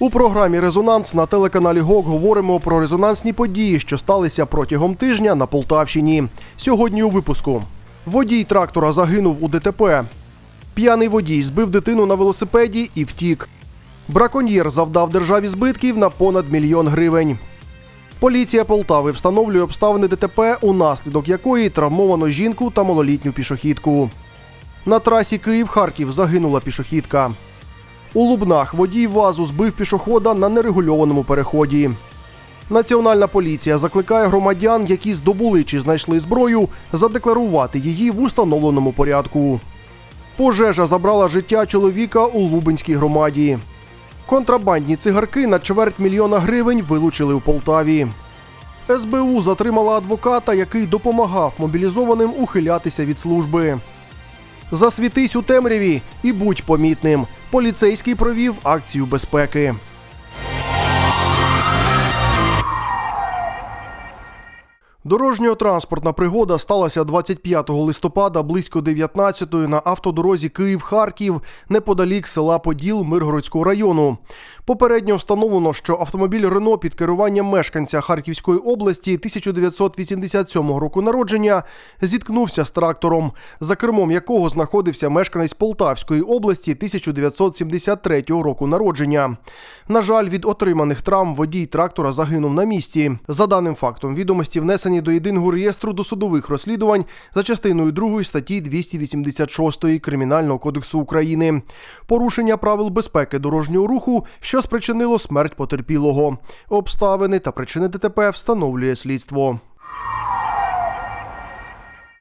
У програмі Резонанс на телеканалі ГОК говоримо про резонансні події, що сталися протягом тижня на Полтавщині. Сьогодні у випуску водій трактора загинув у ДТП. П'яний водій збив дитину на велосипеді і втік. Браконьєр завдав державі збитків на понад мільйон гривень. Поліція Полтави встановлює обставини ДТП, унаслідок якої травмовано жінку та малолітню пішохідку. На трасі Київ-Харків загинула пішохідка. У Лубнах водій вазу збив пішохода на нерегульованому переході. Національна поліція закликає громадян, які здобули чи знайшли зброю, задекларувати її в установленому порядку. Пожежа забрала життя чоловіка у Лубенській громаді. Контрабандні цигарки на чверть мільйона гривень вилучили у Полтаві. СБУ затримала адвоката, який допомагав мобілізованим ухилятися від служби. Засвітись у темряві і будь помітним. Поліцейський провів акцію безпеки. Дорожньо-транспортна пригода сталася 25 листопада близько 19-ї на автодорозі Київ-Харків неподалік села Поділ Миргородського району. Попередньо встановлено, що автомобіль Рено під керуванням мешканця Харківської області 1987 року народження зіткнувся з трактором, за кермом якого знаходився мешканець Полтавської області 1973 року народження. На жаль, від отриманих травм водій трактора загинув на місці. За даним фактом, відомості внесені до єдиного реєстру досудових розслідувань за частиною 2 статті 286 Кримінального кодексу України. Порушення правил безпеки дорожнього руху, що спричинило смерть потерпілого. Обставини та причини ДТП встановлює слідство.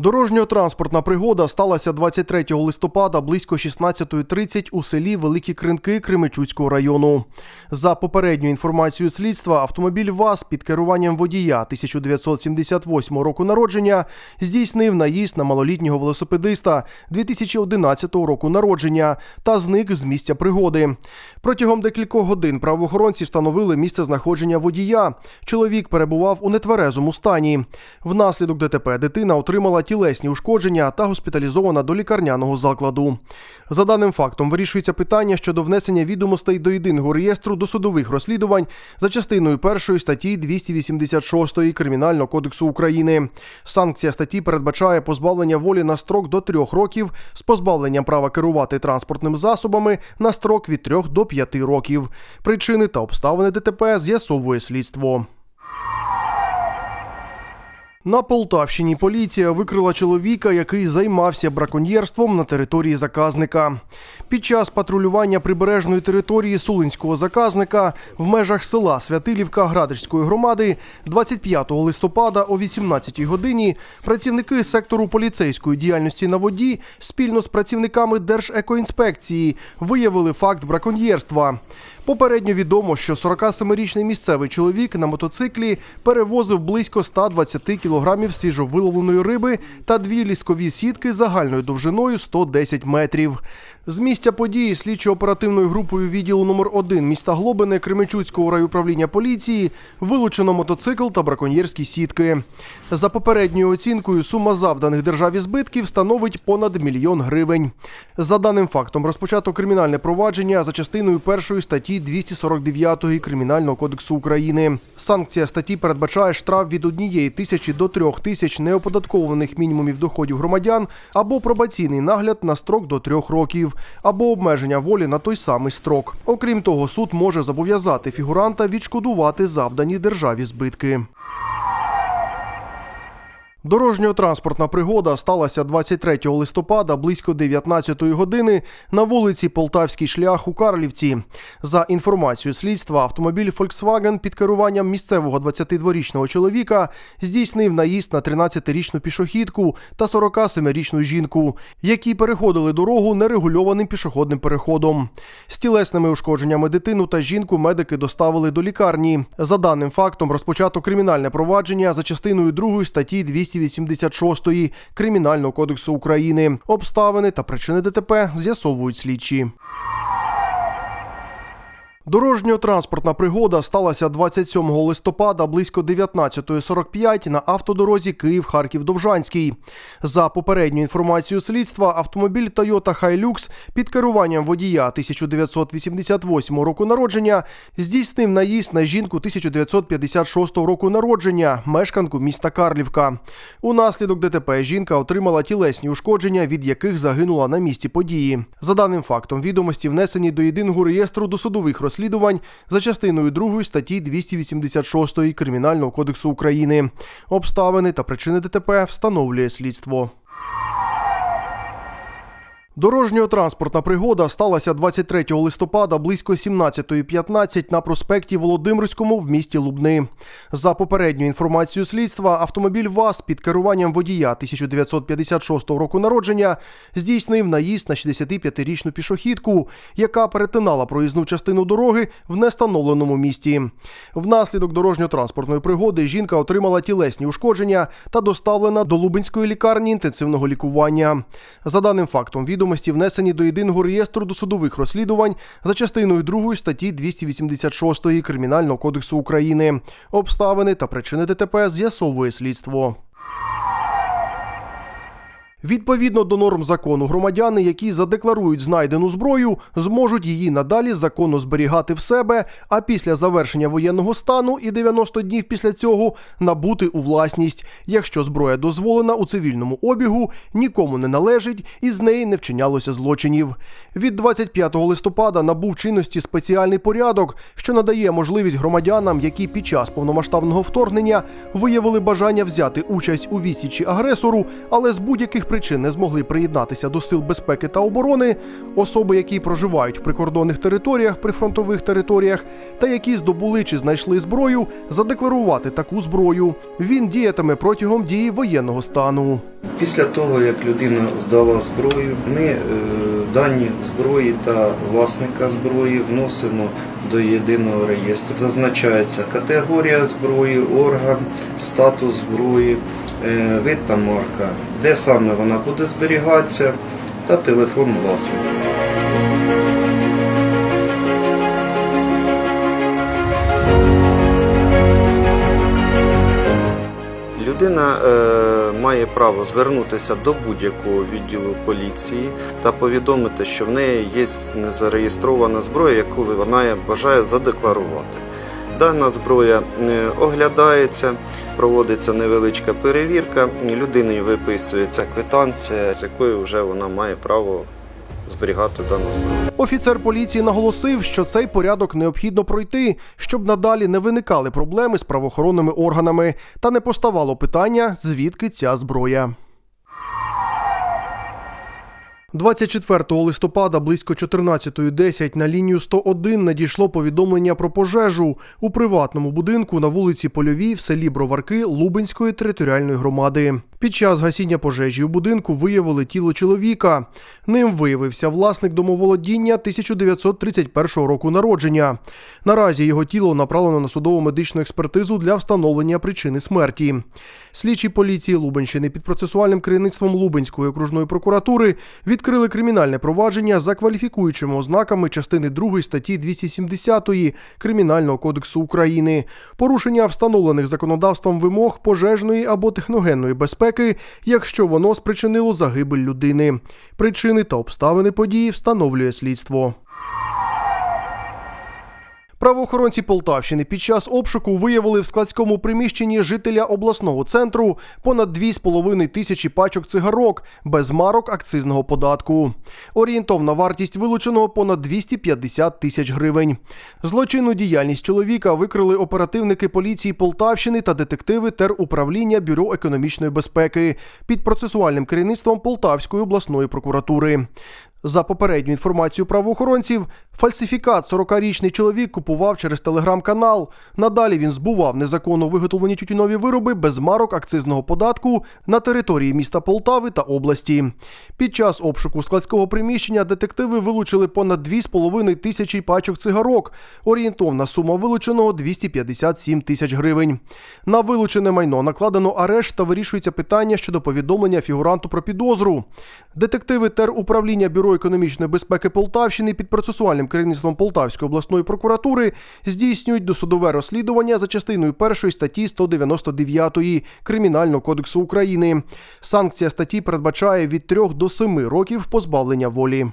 Дорожньо-транспортна пригода сталася 23 листопада близько 16.30 у селі Великі Кринки Кременчуцького району. За попередньою інформацією слідства, автомобіль ВАЗ під керуванням водія 1978 року народження здійснив наїзд на малолітнього велосипедиста 2011 року народження та зник з місця пригоди. Протягом декількох годин правоохоронці встановили місце знаходження водія. Чоловік перебував у нетверезому стані. Внаслідок ДТП дитина отримала тілесні ушкодження та госпіталізована до лікарняного закладу. За даним фактом вирішується питання щодо внесення відомостей до єдиного реєстру досудових розслідувань за частиною першої статті 286 Кримінального кодексу України. Санкція статті передбачає позбавлення волі на строк до трьох років з позбавленням права керувати транспортними засобами на строк від 3 до 5 років. Причини та обставини ДТП з'ясовує слідство. На Полтавщині поліція викрила чоловіка, який займався браконьєрством на території заказника. Під час патрулювання прибережної території сулинського заказника в межах села Святилівка Градичської громади 25 листопада о 18 годині працівники сектору поліцейської діяльності на воді спільно з працівниками Держекоінспекції виявили факт браконьєрства. Попередньо відомо, що 47-річний місцевий чоловік на мотоциклі перевозив близько 120 кілограмів свіжовиловленої риби та дві ліскові сітки загальною довжиною 110 метрів. З місця події слідчо-оперативною групою відділу номер 1 міста Глобине Кременчуцького райуправління поліції вилучено мотоцикл та браконьєрські сітки. За попередньою оцінкою сума завданих державі збитків становить понад мільйон гривень. За даним фактом розпочато кримінальне провадження за частиною першої статті 249 Кримінального кодексу України. Санкція статті передбачає штраф від однієї тисячі до трьох тисяч неоподаткованих мінімумів доходів громадян або пробаційний нагляд на строк до трьох років, або обмеження волі на той самий строк. Окрім того, суд може зобов'язати фігуранта відшкодувати завдані державі збитки. Дорожньо-транспортна пригода сталася 23 листопада близько 19 години на вулиці Полтавський шлях у Карлівці. За інформацією слідства, автомобіль Volkswagen під керуванням місцевого 22-річного чоловіка здійснив наїзд на 13-річну пішохідку та 47-річну жінку, які переходили дорогу нерегульованим пішохідним переходом. З тілесними ушкодженнями дитину та жінку медики доставили до лікарні. За даним фактом розпочато кримінальне провадження за частиною 2 статті 200 286 Кримінального кодексу України. Обставини та причини ДТП з'ясовують слідчі. Дорожньо-транспортна пригода сталася 27 листопада близько 19.45 на автодорозі Київ-Харків-Довжанський. За попередньою інформацією слідства, автомобіль Toyota Hilux під керуванням водія 1988 року народження здійснив наїзд на жінку 1956 року народження, мешканку міста Карлівка. Унаслідок ДТП жінка отримала тілесні ушкодження, від яких загинула на місці події. За даним фактом, відомості внесені до єдиного реєстру досудових розслідувань за частиною 2 статті 286 Кримінального кодексу України. Обставини та причини ДТП встановлює слідство. Дорожньо-транспортна пригода сталася 23 листопада близько 17.15 на проспекті Володимирському в місті Лубни. За попередньою інформацією слідства, автомобіль ВАЗ під керуванням водія 1956 року народження здійснив наїзд на 65-річну пішохідку, яка перетинала проїзну частину дороги в нестановленому місті. Внаслідок дорожньо-транспортної пригоди жінка отримала тілесні ушкодження та доставлена до Лубенської лікарні інтенсивного лікування. За даним фактом, відомості внесені до єдиного реєстру досудових розслідувань за частиною 2 статті 286 Кримінального кодексу України. Обставини та причини ДТП з'ясовує слідство. Відповідно до норм закону, громадяни, які задекларують знайдену зброю, зможуть її надалі законно зберігати в себе, а після завершення воєнного стану і 90 днів після цього набути у власність, якщо зброя дозволена у цивільному обігу, нікому не належить і з неї не вчинялося злочинів. Від 25 листопада набув чинності спеціальний порядок, що надає можливість громадянам, які під час повномасштабного вторгнення виявили бажання взяти участь у відсічі агресору, але з будь-яких причин не змогли приєднатися до сил безпеки та оборони, особи, які проживають в прикордонних територіях, прифронтових територіях, та які здобули чи знайшли зброю, задекларувати таку зброю. Він діятиме протягом дії воєнного стану. Після того, як людина здала зброю, ми е, дані зброї та власника зброї вносимо до єдиного реєстру. Зазначається категорія зброї, орган, статус зброї, е, вид та марка, де саме вона буде зберігатися, та телефон власника. Людина е, має право звернутися до будь-якого відділу поліції та повідомити, що в неї є незареєстрована зброя, яку вона бажає задекларувати. Дана зброя е, оглядається, проводиться невеличка перевірка, людині виписується квитанція, з якою вже вона має право зберігати дану зброю. Офіцер поліції наголосив, що цей порядок необхідно пройти, щоб надалі не виникали проблеми з правоохоронними органами та не поставало питання, звідки ця зброя. 24 листопада близько 14.10 на лінію 101 надійшло повідомлення про пожежу у приватному будинку на вулиці Польовій в селі Броварки Лубенської територіальної громади. Під час гасіння пожежі у будинку виявили тіло чоловіка. Ним виявився власник домоволодіння 1931 року народження. Наразі його тіло направлено на судово медичну експертизу для встановлення причини смерті. Слідчі поліції Лубенщини під процесуальним керівництвом Лубенської окружної прокуратури відкрили кримінальне провадження за кваліфікуючими ознаками частини 2 статті 270 Кримінального кодексу України, порушення встановлених законодавством вимог пожежної або техногенної безпеки, якщо воно спричинило загибель людини. Причини та обставини події встановлює слідство. Правоохоронці Полтавщини під час обшуку виявили в складському приміщенні жителя обласного центру понад 2,5 тисячі пачок цигарок без марок акцизного податку. Орієнтовна вартість вилученого понад 250 тисяч гривень. Злочинну діяльність чоловіка викрили оперативники поліції Полтавщини та детективи теруправління Бюро економічної безпеки під процесуальним керівництвом Полтавської обласної прокуратури. За попередню інформацію правоохоронців, фальсифікат 40-річний чоловік купував через телеграм-канал. Надалі він збував незаконно виготовлені тютюнові вироби без марок акцизного податку на території міста Полтави та області. Під час обшуку складського приміщення детективи вилучили понад 2,5 тисячі пачок цигарок. Орієнтовна сума вилученого 257 тисяч гривень. На вилучене майно накладено арешт та вирішується питання щодо повідомлення фігуранту про підозру. Детективи теруправління бюро Бюро економічної безпеки Полтавщини під процесуальним керівництвом Полтавської обласної прокуратури здійснюють досудове розслідування за частиною першої статті 199 Кримінального кодексу України. Санкція статті передбачає від 3 до 7 років позбавлення волі.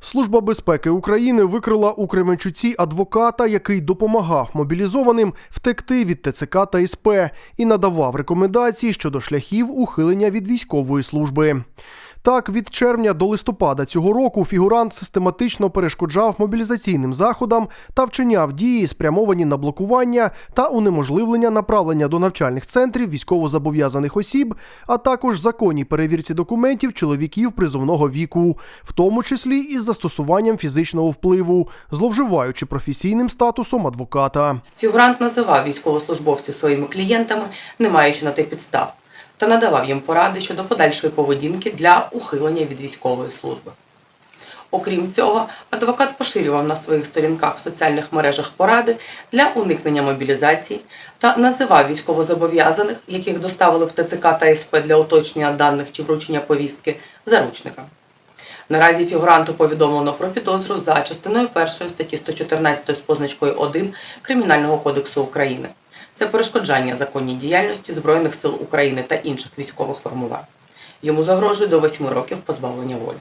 Служба безпеки України викрила у Кременчуці адвоката, який допомагав мобілізованим втекти від ТЦК та СП і надавав рекомендації щодо шляхів ухилення від військової служби. Так, від червня до листопада цього року фігурант систематично перешкоджав мобілізаційним заходам та вчиняв дії, спрямовані на блокування та унеможливлення направлення до навчальних центрів військовозобов'язаних осіб, а також законній перевірці документів чоловіків призовного віку, в тому числі із застосуванням фізичного впливу, зловживаючи професійним статусом адвоката. Фігурант називав військовослужбовців своїми клієнтами, не маючи на те підстав, та надавав їм поради щодо подальшої поведінки для ухилення від військової служби. Окрім цього, адвокат поширював на своїх сторінках в соціальних мережах поради для уникнення мобілізації та називав військовозобов'язаних, яких доставили в ТЦК та СП для уточнення даних чи вручення повістки, заручниками. Наразі фігуранту повідомлено про підозру за частиною 1 статті 114 з позначкою 1 Кримінального кодексу України. Це перешкоджання законній діяльності Збройних сил України та інших військових формувань. Йому загрожує до 8 років позбавлення волі.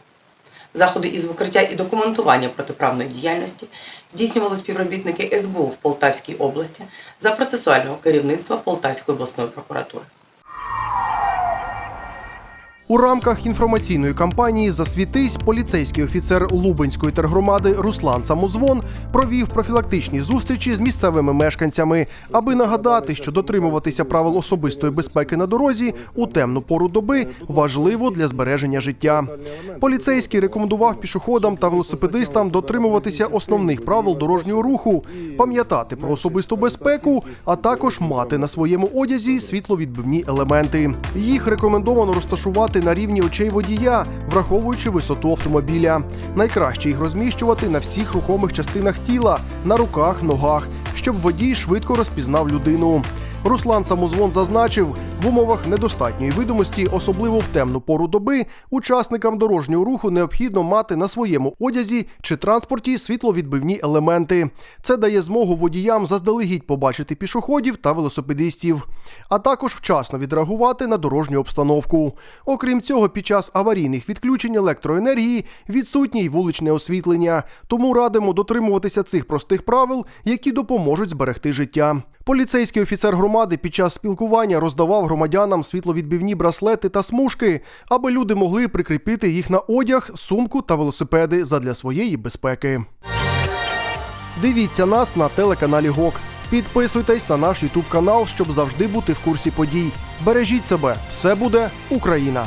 Заходи із викриття і документування протиправної діяльності здійснювали співробітники СБУ в Полтавській області за процесуального керівництва Полтавської обласної прокуратури. У рамках інформаційної кампанії Засвітись поліцейський офіцер Лубенської тергромади Руслан Самозвон провів профілактичні зустрічі з місцевими мешканцями, аби нагадати, що дотримуватися правил особистої безпеки на дорозі у темну пору доби важливо для збереження життя. Поліцейський рекомендував пішоходам та велосипедистам дотримуватися основних правил дорожнього руху, пам'ятати про особисту безпеку, а також мати на своєму одязі світловідбивні елементи. Їх рекомендовано розташувати на рівні очей водія, враховуючи висоту автомобіля. Найкраще їх розміщувати на всіх рухомих частинах тіла, на руках, ногах, щоб водій швидко розпізнав людину. Руслан Самозвон зазначив, в умовах недостатньої видимості, особливо в темну пору доби, учасникам дорожнього руху необхідно мати на своєму одязі чи транспорті світловідбивні елементи. Це дає змогу водіям заздалегідь побачити пішоходів та велосипедистів, а також вчасно відреагувати на дорожню обстановку. Окрім цього, під час аварійних відключень електроенергії відсутнє й вуличне освітлення, тому радимо дотримуватися цих простих правил, які допоможуть зберегти життя. Поліцейський офіцер громади під час спілкування роздавав громадянам світловідбивні браслети та смужки, аби люди могли прикріпити їх на одяг, сумку та велосипеди задля своєї безпеки. Дивіться нас на телеканалі ГОК. Підписуйтесь на наш Ютуб канал, щоб завжди бути в курсі подій. Бережіть себе, все буде Україна!